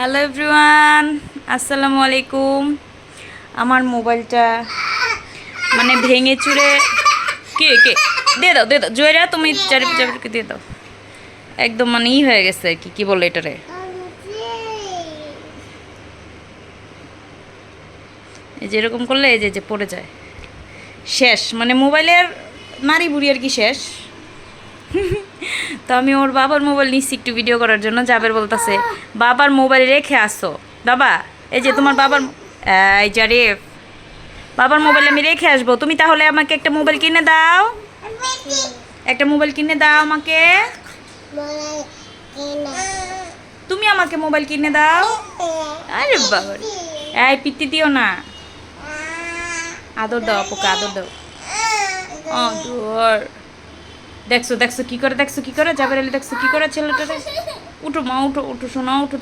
Hello everyone আসসালামু আলাইকুম আমার মোবাইলটা মানে ভেঙে চুরে কে কে? দিয়ে দাও দিয়ে দাও। জয়রা, তুমি চারি চারিকে দিয়ে দাও। একদম মানে ই হয়ে গেছে আর কি কি বলে এটারে? এই যে এরকম করলে এই যে যে পড়ে যায়। শেষ। মানে মোবাইলের নারী বুড়ি আর কি শেষ। তো আমি ওর বাবার মোবাইল নিচ্ছি একটু ভিডিও করার জন্য, জাবের বলতেছে, বাবার মোবাইল রেখে আসো। বাবা, এই যে তোমার বাবার এই জারিফ, বাবার মোবাইল আমি রেখে আসব। তুমি তাহলে আমাকে একটা মোবাইল কিনে দাও। একটা মোবাইল কিনে দাও আমাকে। তুমি আমাকে মোবাইল কিনে দাও। আরে বাবা এই পিত্তি দিও না। আদর দাও পোকা আদর দাও। আদর দেখছ দেখছ কি করে দেখছ কি করে? যাবে দেখছ কি করে ছেলেটারে? উঠো মা উঠো উঠো শোনো উঠো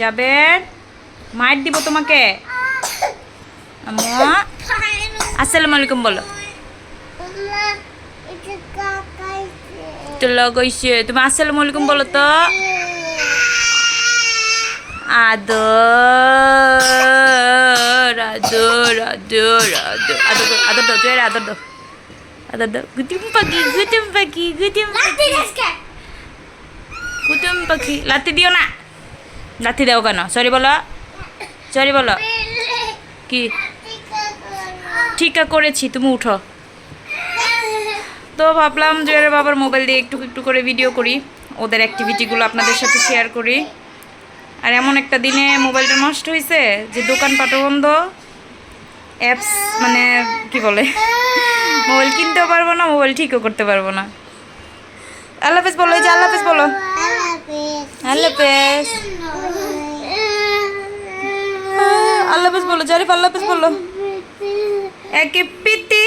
যাবে? মায়ের দিব তোমাকে? আসসালামু আলাইকুম বলো। তো লাগাইছে তুমি আসসালামু আলাইকুম বলো তো। আদর আদর আদর আদর আদর আদর দাও আদর দাও। দাও গুতুম পাখি গুতুম পাখি গুতুম পাখি কুতুম পাখি লাথি দিও না লাথি দাও কেন সরি বলো সরি বলো কি ঠিক করেছি তুমি উঠো তো ভাবলাম যে বাবার মোবাইল দিয়ে একটু একটু করে ভিডিও করি। ওদের অ্যাক্টিভিটিগুলো আপনাদের সাথে শেয়ার করি। আর এমন একটা দিনে মোবাইলটা নষ্ট হয়েছে যে দোকানপাটও বন্ধ। অ্যাপস মানে কি বলে? মোবাইল কিনতেও পারব না, মোবাইল ঠিকও করতে পারব না। আল্লাহ হাফেজ বলো, এই যে আল্লাহ হাফেজ বলো। আল্লাহ হাফেজ। আল্লাহ হাফেজ বলো, জারিফ, আল্লাহ বলো। একে পিতি।